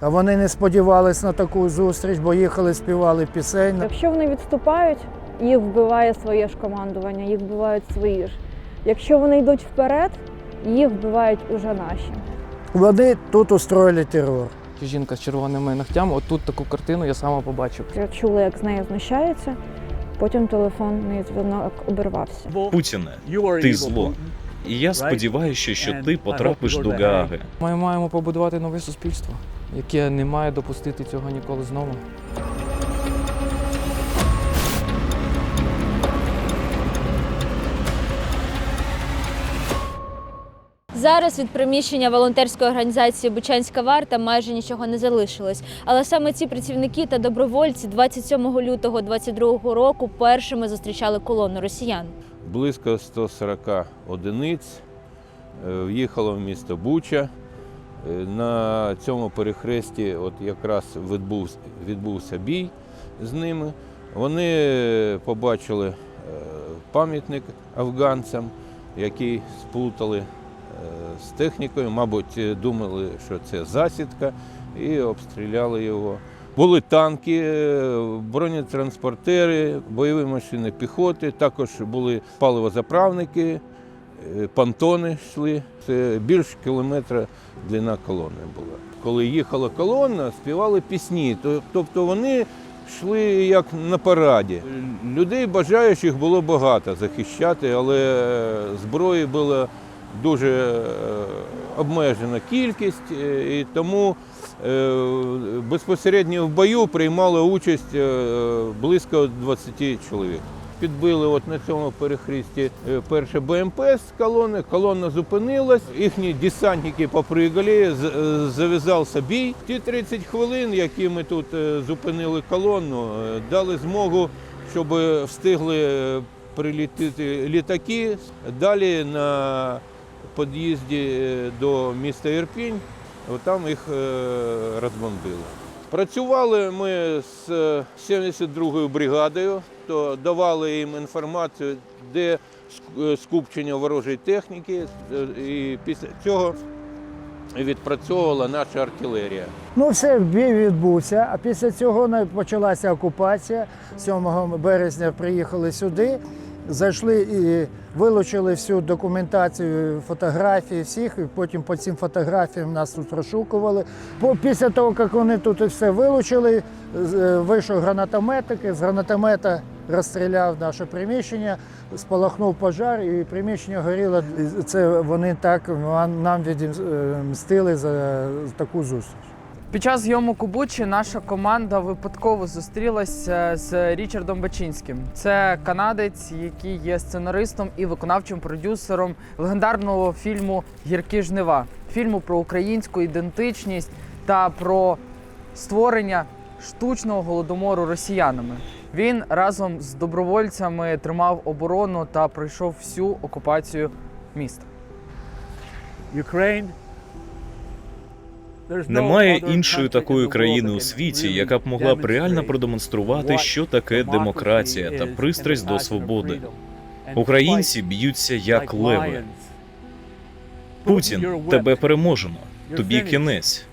А вони не сподівались на таку зустріч, бо їхали, співали пісень. Якщо вони відступають, їх вбиває своє ж командування, їх вбивають свої ж. Якщо вони йдуть вперед, їх вбивають уже наші. Вони тут устроїли терор. Жінка з червоними ногтями, отут таку картину я саме побачив. Я чула, як з нею знущаються, потім телефонний дзвінок обірвався. Путіне, ти зло. І я сподіваюся, що ти потрапиш до Гааги. Ми маємо побудувати нове суспільство, яке не має допустити цього ніколи знову. Зараз від приміщення волонтерської організації Бучанська варта майже нічого не залишилось. Але саме ці працівники та добровольці 27 лютого 22 року першими зустрічали колону росіян. близько 140 одиниць е, в'їхало в місто Буча. Е, На цьому перехресті от якраз відбувся, відбувся бій з ними. Вони побачили е, пам'ятник афганцям, який сплутали е, з технікою. Мабуть, думали, що це засідка, і обстріляли його. Були танки, бронетранспортери, бойові машини піхоти, також були паливозаправники, понтони йшли. Це більш кілометра длина колони була. Коли їхала колона, співали пісні. Тобто вони йшли як на параді. Людей бажаючих було багато захищати, але зброї була дуже е, обмежена кількість, е, і тому е, безпосередньо в бою приймало участь е, близько 20 чоловік. Підбили от на цьому перехресті е, перше БМП з колони, колона зупинилась, їхні десантники попригали, е, зав'язався бій. Ті 30 хвилин, які ми тут е, зупинили колону, дали змогу, щоб встигли прилітити літаки. Далі на під'їзді до міста Ірпінь, там їх розбомбили. Працювали ми з е, 72-ю бригадою, то давали їм інформацію, де е, скупчення ворожої техніки, е, і після цього відпрацьовувала наша артилерія. Ну, все, бій відбувся. А після цього почалася окупація. 7 березня приїхали сюди, зайшли і вилучили всю документацію, фотографії всіх. І потім по цим фотографіям нас тут розшукували. Після того, як вони тут все вилучили, е, вийшов гранатометик, і з гранатомета розстріляв наше приміщення, спалахнув пожар, і приміщення горіло. Це вони так нам відмстили за таку зустріч. Під час зйомок у Бучі наша команда випадково зустрілася з Річардом Бачинським. Це канадець, який є сценаристом і виконавчим продюсером легендарного фільму Гіркі жнива, фільму про українську ідентичність та про створення штучного голодомору росіянами. Він разом з добровольцями тримав оборону та пройшов всю окупацію міста. Немає іншої такої країни у світі, яка б могла б реально продемонструвати, що таке демократія та пристрасть до свободи. Українці б'ються як леви. Путін, тебе переможено. Тобі кінець.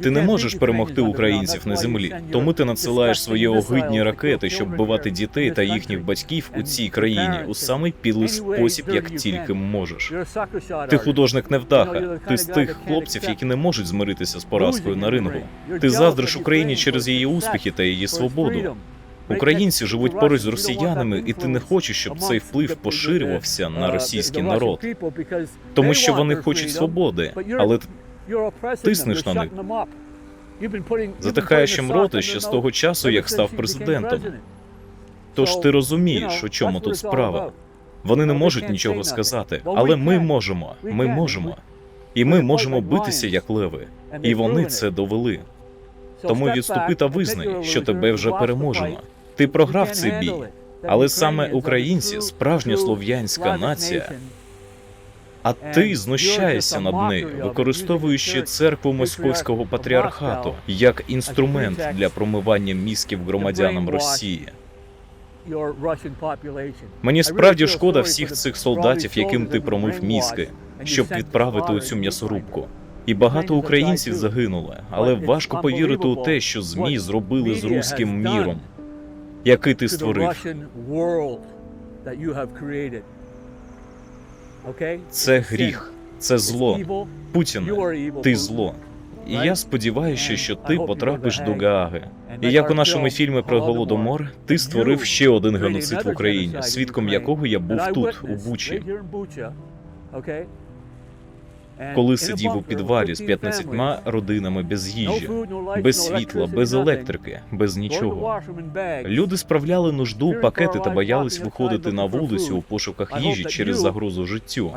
Ти не можеш перемогти українців на землі, тому ти надсилаєш свої огидні ракети, щоб вбивати дітей та їхніх батьків у цій країні у самий підлий спосіб, як тільки можеш. Ти художник невдаха. Ти з тих хлопців, які не можуть змиритися з поразкою на рингу. Ти заздриш Україні через її успіхи та її свободу. Українці живуть поруч з росіянами, і ти не хочеш, щоб цей вплив поширювався на російський народ, тому що вони хочуть свободи, але тиснеш на них. затихаєш їм роти ще з того часу, як став президентом. Тож ти розумієш, у чому тут справа. Вони не можуть нічого сказати, але ми можемо. Ми можемо. І ми можемо битися як леви. І вони це довели. Тому відступи та визнай, що тебе вже переможено. Ти програв цей бій, але саме українці, справжня слов'янська нація, а ти знущаєшся над нею, використовуючи церкву московського патріархату як інструмент для промивання мізків громадянам Росії. Мені справді шкода всіх цих солдатів, яким ти промив мізки, щоб відправити у цю м'ясорубку. І багато українців загинули, але важко повірити у те, що ЗМІ зробили з руським міром, який ти створив. Це гріх, це зло. Путін, ти зло. І я сподіваюся, що ти потрапиш до Гааги. І як у нашому фільмі про голодомор, ти створив ще один геноцид в Україні, свідком якого я був тут, у Бучі, коли сидів у підвалі з 15 родинами без їжі, без світла, без електрики, без нічого. Люди справляли нужду, пакети та боялись виходити на вулицю у пошуках їжі через загрозу життю.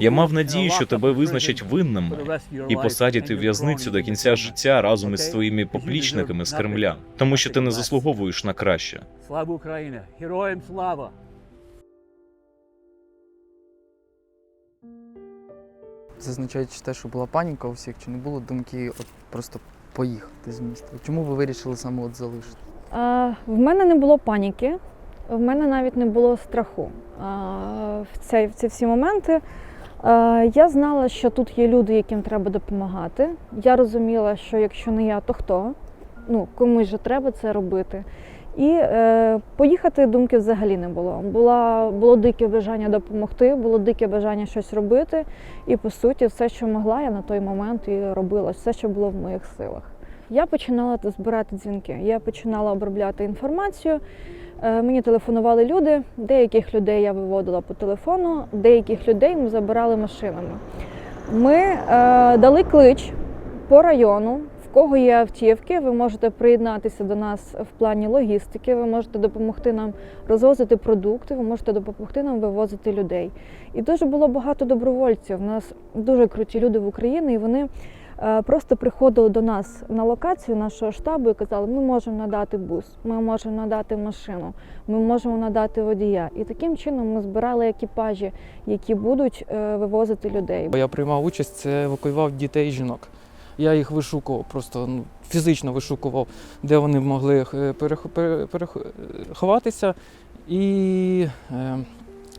Я мав надію, що тебе визначать винними і посадять у в'язницю до кінця життя разом із твоїми поплічниками з Кремля, тому що ти не заслуговуєш на краще. Слава Україна! Героям слава! Зазначаючи те, що була паніка у всіх, чи не було думки от просто поїхати з міста? Чому ви вирішили саме от залишити? А, в мене не було паніки, в мене навіть не було страху. А, в, цей, в ці всі моменти а, я знала, що тут є люди, яким треба допомагати. Я розуміла, що якщо не я, то хто? Ну, комусь же треба це робити. І е, поїхати думки взагалі не було. Була, було дике бажання допомогти, було дике бажання щось робити. І по суті, все, що могла, я на той момент і робила, все, що було в моїх силах. Я починала збирати дзвінки. Я починала обробляти інформацію. Е, Мені телефонували люди. Деяких людей я виводила по телефону, деяких людей ми забирали машинами. Ми е, дали клич по району. Кого є автівки, ви можете приєднатися до нас в плані логістики, ви можете допомогти нам розвозити продукти, ви можете допомогти нам вивозити людей. І дуже було багато добровольців. У нас дуже круті люди в Україні, і вони е, просто приходили до нас на локацію нашого штабу і казали, ми можемо надати бус, ми можемо надати машину, ми можемо надати водія. І таким чином ми збирали екіпажі, які будуть е, вивозити людей. Я приймав участь, це евакуював дітей і жінок. Я їх вишукував, просто ну, фізично вишукував, де вони могли е, перех- пере- перех- е, ховатися, і е,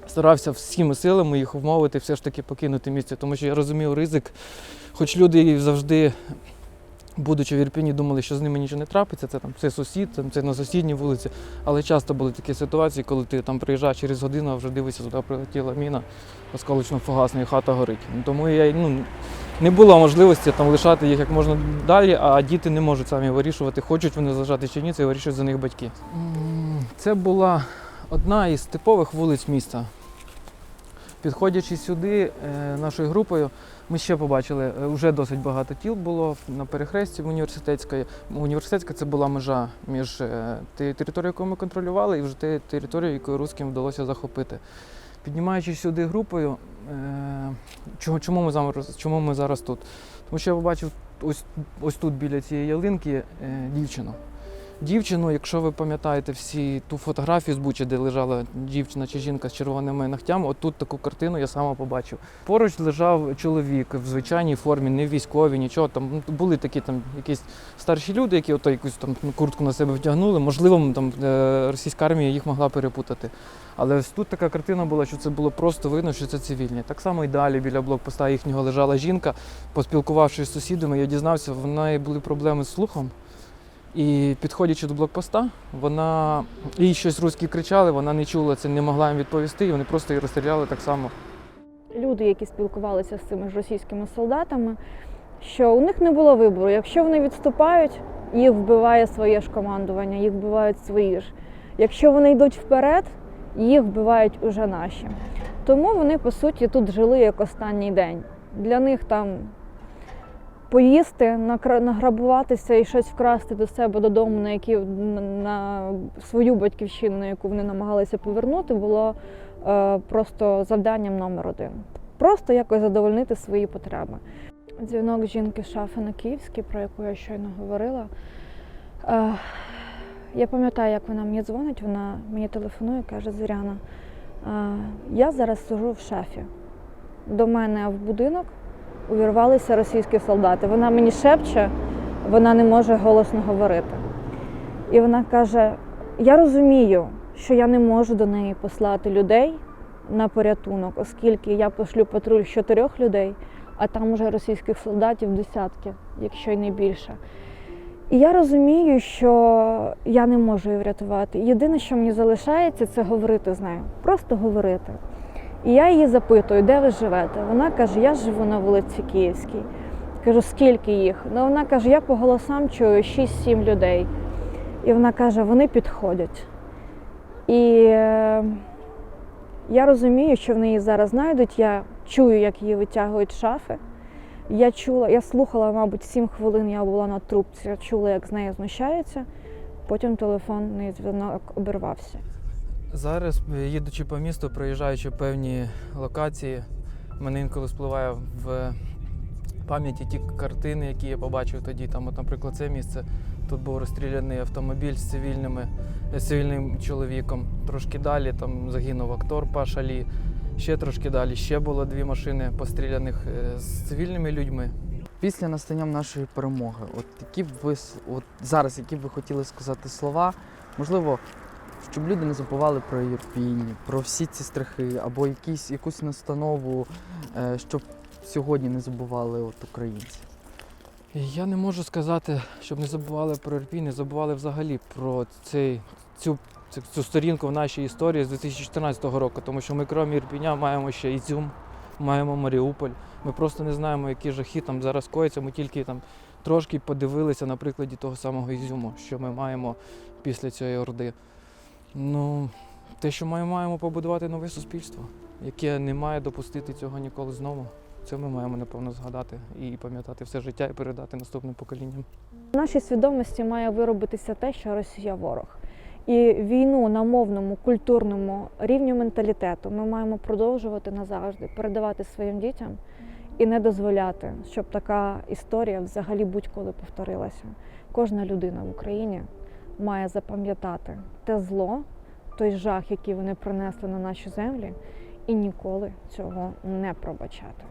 старався всіми силами їх вмовити все ж таки покинути місце, тому що я розумів ризик, хоч люди завжди. Будучи в Ірпіні, думали, що з ними нічого не трапиться, це там це сусід, там, це на сусідній вулиці. Але часто були такі ситуації, коли ти там приїжджаєш через годину, а вже дивишся, туди прилетіла міна, осколочно фугасна і хата горить. Тому я ну, не було можливості там лишати їх як можна далі, а діти не можуть самі вирішувати, хочуть вони залишати чи ні, це вирішують за них батьки. Це була одна із типових вулиць міста. Підходячи сюди е, нашою групою, ми ще побачили, е, вже досить багато тіл було на перехресті університетської. Університетська це була межа між е, територією, яку ми контролювали, і вже територією, яку русським вдалося захопити. Піднімаючись сюди групою, е, чому, ми зараз, чому ми зараз тут? Тому що я побачив ось, ось тут біля цієї ялинки е, дівчину. Дівчину, якщо ви пам'ятаєте всі ту фотографію з Бучі, де лежала дівчина чи жінка з червоними ногтями, от тут таку картину я саме побачив. Поруч лежав чоловік в звичайній формі, не військовій, нічого. Там ну, були такі там якісь старші люди, які ото якусь там куртку на себе вдягнули. Можливо, там е, російська армія їх могла перепутати. Але ось тут така картина була, що це було просто видно, що це цивільні. Так само і далі біля блокпоста їхнього лежала жінка. Поспілкувавшись з сусідами, я дізнався, в неї були проблеми з слухом. І підходячи до блокпоста, вона їй щось русські кричали, вона не чула це, не могла їм відповісти, і вони просто її розстріляли так само. люди, які спілкувалися з цими ж російськими солдатами, що у них не було вибору. Якщо вони відступають, їх вбиває своє ж командування, їх вбивають свої ж. Якщо вони йдуть вперед, їх вбивають уже наші. Тому вони, по суті, тут жили як останній день. Для них там поїсти, награбуватися і щось вкрасти до себе додому, на які на- свою батьківщину, на яку вони намагалися повернути, було е, просто завданням номер один. Просто якось задовольнити свої потреби. Дзвінок жінки шафи на Київській, про яку я щойно говорила. Е, я пам'ятаю, як вона мені дзвонить, вона мені телефонує каже: Зоряна, е, я зараз сижу в шафі. До мене в будинок увірвалися російські солдати. Вона мені шепче, вона не може голосно говорити. І вона каже: Я розумію, що я не можу до неї послати людей на порятунок, оскільки я пошлю патруль з чотирьох людей, а там уже російських солдатів десятки, якщо й не більше. І я розумію, що я не можу її врятувати. Єдине, що мені залишається, це говорити з нею. Просто говорити. І я її запитую, де ви живете? Вона каже, я живу на вулиці Київській. Кажу, скільки їх? Ну вона каже, я по голосам чую 6-7 людей. І вона каже, вони підходять. І е, я розумію, що в неї зараз знайдуть. Я чую, як її витягують шафи. Я чула, я слухала, мабуть, 7 хвилин я була на трубці, я чула, як з нею знущаються. Потім телефонний дзвінок обірвався. Зараз, е, їдучи по місту, проїжджаючи певні локації, мене інколи спливає в пам'яті ті картини, які я побачив тоді. Там, от, наприклад, це місце. Тут був розстріляний автомобіль з цивільними, е, з цивільним чоловіком. Трошки далі там загинув актор Паша Лі. Ще трошки далі ще було дві машини постріляних е, з цивільними людьми. Після настання нашої перемоги, от які б ви от зараз, які б ви хотіли сказати слова, можливо, щоб люди не забували про Єрпінь, про всі ці страхи, або якісь, якусь настанову, е, щоб сьогодні не забували от українці. Я не можу сказати, щоб не забували про Ірпінь, не забували взагалі про цей, цю, цю, сторінку в нашій історії з 2014 року, тому що ми, крім Ірпіня, маємо ще Ізюм, маємо Маріуполь. Ми просто не знаємо, які жахи там зараз кояться. Ми тільки там трошки подивилися на прикладі того самого Ізюму, що ми маємо після цієї орди. Ну, те, що ми маємо побудувати нове суспільство, яке не має допустити цього ніколи знову. Це ми маємо напевно згадати і пам'ятати все життя і передати наступним поколінням. В нашій свідомості має виробитися те, що Росія ворог. І війну на мовному, культурному рівні менталітету ми маємо продовжувати назавжди, передавати своїм дітям і не дозволяти, щоб така історія взагалі будь-коли повторилася. Кожна людина в Україні має запам'ятати те зло, той жах, який вони принесли на наші землі, і ніколи цього не пробачати.